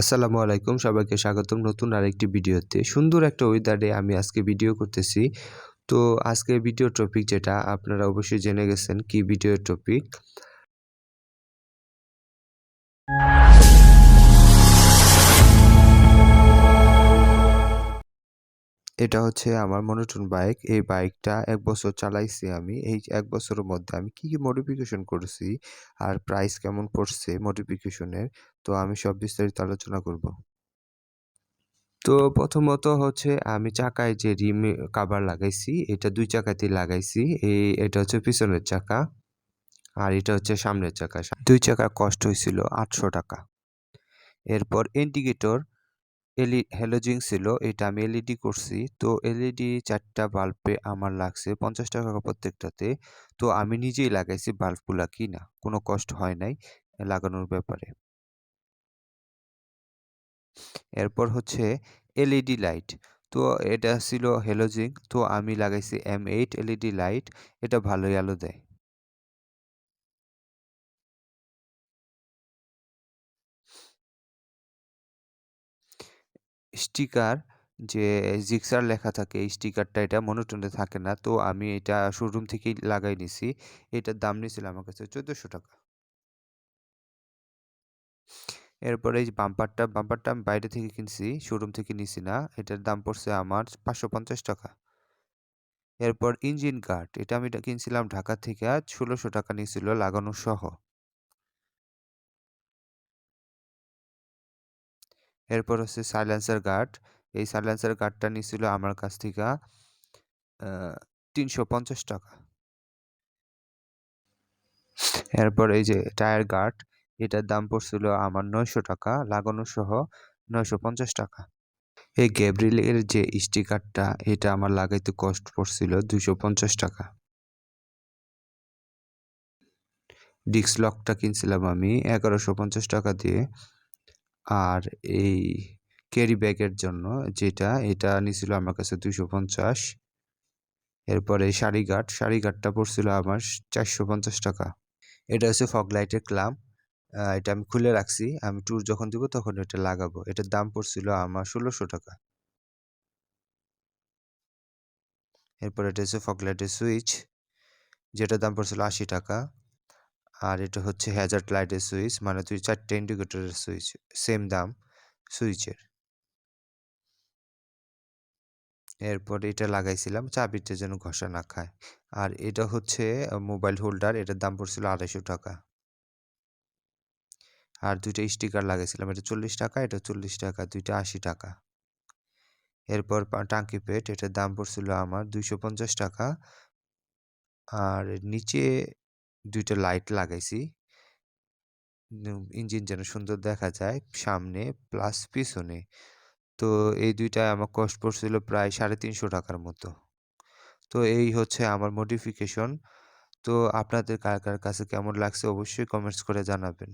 আসসালামু আলাইকুম, সবাইকে স্বাগতম নতুন আরেকটি ভিডিওতে। সুন্দর একটা ওয়েদারে আমি আজকে ভিডিও করতেছি। তো আজকে ভিডিও টপিক যেটা, আপনারা অবশ্যই জেনে গেছেন কি ভিডিও টপিক এটা হচ্ছে আমার মনোটন বাইক এই বাইকটা এক বছর চালাইছি আমি। এই এক বছরের মধ্যে আমি কি কি মডিফিকেশন করেছি আর প্রাইস কেমন পড়ছে মডিফিকেশনের তো আমি সব বিস্তারিত আলোচনা করব। তো প্রথমত হচ্ছে আমি চাকায় যে রিম কাভার লাগাইছি, এটা দুই চাকাতেই লাগাইছি। এই, এটা হচ্ছে পিছনের চাকা আর এটা হচ্ছে সামনের চাকা। দুই চাকা কষ্ট হয়েছিল আটশো টাকা। এরপর ইন্ডিকেটর এলই হ্যালোজিং ছিল, এটা আমি এলইডি করছি। তো এলইডি চারটা বাল্বে আমার লাগছে, পঞ্চাশ টাকা প্রত্যেকটাতে। তো আমি নিজেই লাগাইছি বাল্বগুলা কিনা, কোনো কষ্ট হয় নাই লাগানোর ব্যাপারে। এরপর হচ্ছে এলইডি লাইট তো এটা ছিল হেলোজিং তো আমি লাগাইছি এম এইট এলইডি লাইট এটা ভালোই আলো দেয়। স্টিকার, যে জিক্সার লেখা থাকে, এই স্টিকারটা এটা মনোটনে থাকে না। তো আমি এটা শোরুম থেকেই লাগাই নিছি। এটার দাম নিয়েছিল আমার কাছে চোদ্দোশো টাকা। এরপরে এই বাম্পারটা বাম্পারটা আমি বাইরে থেকে কিনছি শোরুম থেকে নিছি না। এটার দাম পড়ছে আমার পাঁচশো পঞ্চাশ টাকা। এরপর ইঞ্জিন গার্ড এটা আমি কিনছিলাম ঢাকা থেকে, ষোলোশো টাকা নিয়েছিল লাগানো সহ। এরপর হচ্ছে সাইলেন্সার গার্ড এই সাইলেন্সার গার্ডটা নিয়েছিল আমার কাছ থেকে তিনশো পঞ্চাশ টাকা। এরপর এই যে টায়ার গার্ড এটার দাম পড়ছিল আমার নয়শো টাকা, লাগানো সহ নয়শো পঞ্চাশ টাকা। এই গ্যাব্রিলের যে স্টিকারটা এটা আমার লাগাইতে কষ্ট পড়ছিল দুশো পঞ্চাশ টাকা। ডিক্স লকটা কিনছিলাম আমি, এগারোশো পঞ্চাশ টাকা দিয়ে। আর এই ক্যারি ব্যাগের জন্য যেটা, এটা নিছিল আমার কাছে দুশো পঞ্চাশ। এরপরে শাড়ি গার্ড শাড়ি গার্ডটা পড়ছিল আমার চারশো পঞ্চাশ টাকা। এটা হচ্ছে ফগ লাইটের ক্লাম এটা আমি খুলে রাখছি, আমি ট্যুর যখন দিব তখন এটা লাগাবো। এটার দাম পড়ছিল আমার ষোলোশো টাকা। এরপর এটা হচ্ছে ফগ লাইটের সুইচ যেটার দাম পড়ছিল আশি টাকা। আর এটা হচ্ছে হ্যাজার্ড লাইটের সুইচ মানে দুই চারটে ইন্ডিকেটরের সুইচ সেম দাম সুইচের এরপর এটা লাগাইছিলাম, চাবিটা যেন ঘষা না খায়। আর এটা হচ্ছে মোবাইল হোল্ডার এটার দাম পড়ছিল আড়াইশো টাকা। আর দুইটা স্টিকার লাগাইছিলাম, এটা চল্লিশ টাকা, এটা চল্লিশ টাকা, দুইটা আশি টাকা। এরপর টাঙ্কি পেট এটার দাম পড়ছিল আমার দুইশো পঞ্চাশ টাকা। আর নিচে দুইটা লাইট লাগাইছি। ইঞ্জিন যেন সুন্দর দেখা যায় সামনে প্লাস পিছনে। তো এই দুইটা আমার কষ্ট পড়ছিল প্রায় সাড়ে তিনশো টাকার মতো। তো এই হচ্ছে আমার মডিফিকেশন তো আপনাদের কার কার কাছে কেমন লাগছে অবশ্যই কমেন্টস করে জানাবেন।